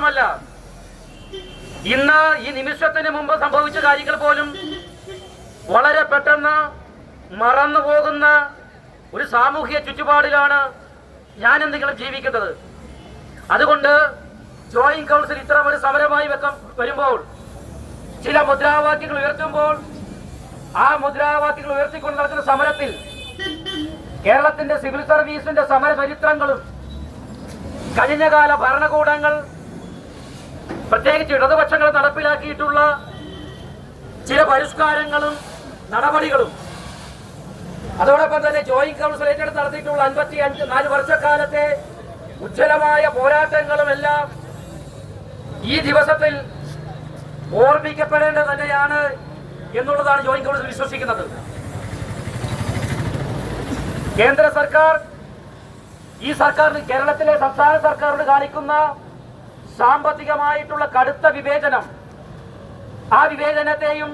മാത്രമല്ല ഇന്ന് ഈ നിമിഷത്തിന് മുമ്പ് സംഭവിച്ച കാര്യങ്ങൾ പോലും വളരെ പെട്ടെന്ന് മറന്നു പോകുന്ന ഒരു സാമൂഹിക ചുറ്റുപാടിലാണ് ഞാൻ എന്തെങ്കിലും ജീവിക്കുന്നത്. അതുകൊണ്ട് ജോയിന്റ് കൗൺസിൽ ഇത്തരം ഒരു സമരമായി വെക്കം വരുമ്പോൾ ചില മുദ്രാവാക്യങ്ങൾ ഉയർത്തുമ്പോൾ ആ മുദ്രാവാക്യങ്ങൾ ഉയർത്തിക്കൊണ്ട് നടക്കുന്ന സമരത്തിൽ കേരളത്തിന്റെ സിവിൽ സർവീസിന്റെ സമര ചരിത്രങ്ങളും കഴിഞ്ഞകാല ഭരണകൂടങ്ങൾ പ്രത്യേകിച്ച് ഇടതുപക്ഷങ്ങൾ നടപ്പിലാക്കിയിട്ടുള്ള ചില പരിഷ്കാരങ്ങളും നടപടികളും. അതോടൊപ്പം തന്നെ ജോയിന്റ് കൗൺസിൽ ഏറ്റെടുത്ത് നടത്തിയിട്ടുള്ള അൻപത്തി അഞ്ച് നാല് വർഷക്കാലത്തെ ഉജ്ജ്വലമായ പോരാട്ടങ്ങളും എല്ലാം ഈ ദിവസത്തിൽ ഓർമ്മിക്കപ്പെടേണ്ടത് തന്നെയാണ് എന്നുള്ളതാണ് ജോയിന്റ് കൗൺസിൽ വിശ്വസിക്കുന്നത്. കേന്ദ്ര സർക്കാർ ഈ സർക്കാരിന് കേരളത്തിലെ സംസ്ഥാന സർക്കാരിന് കാണിക്കുന്ന സാമ്പത്തികമായിട്ടുള്ള കടുത്ത വിവേചനം. ആ വിവേചനത്തെയും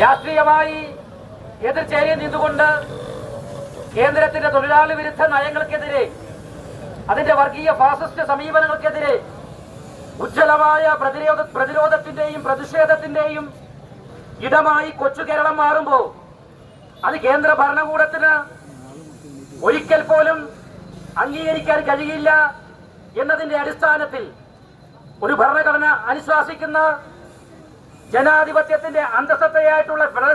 രാഷ്ട്രീയമായി എതിർച്ചേരി നിന്നുകൊണ്ട് കേന്ദ്രത്തിന്റെ തൊഴിലാളി വിരുദ്ധ നയങ്ങൾക്കെതിരെ അതിന്റെ വർഗീയ ഫാസിസ്റ്റ് സമീപനങ്ങൾക്കെതിരെ ഉജ്ജ്വലമായ പ്രതിരോധ പ്രതിരോധത്തിന്റെയും പ്രതിഷേധത്തിന്റെയും ഇടമായി കൊച്ചു കേരളം മാറുമ്പോൾ അത് കേന്ദ്ര ഭരണകൂടത്തിന് ഒരിക്കൽ പോലും അംഗീകരിക്കാൻ കഴിയില്ല. എന്നതിന്റെ അടിസ്ഥാനത്തിൽ ഒരു ഭരണഘടന അനുശാസിക്കുന്ന ജനാധിപത്യത്തിന്റെ അന്തസത്തയായിട്ടുള്ള ഫെഡറൽ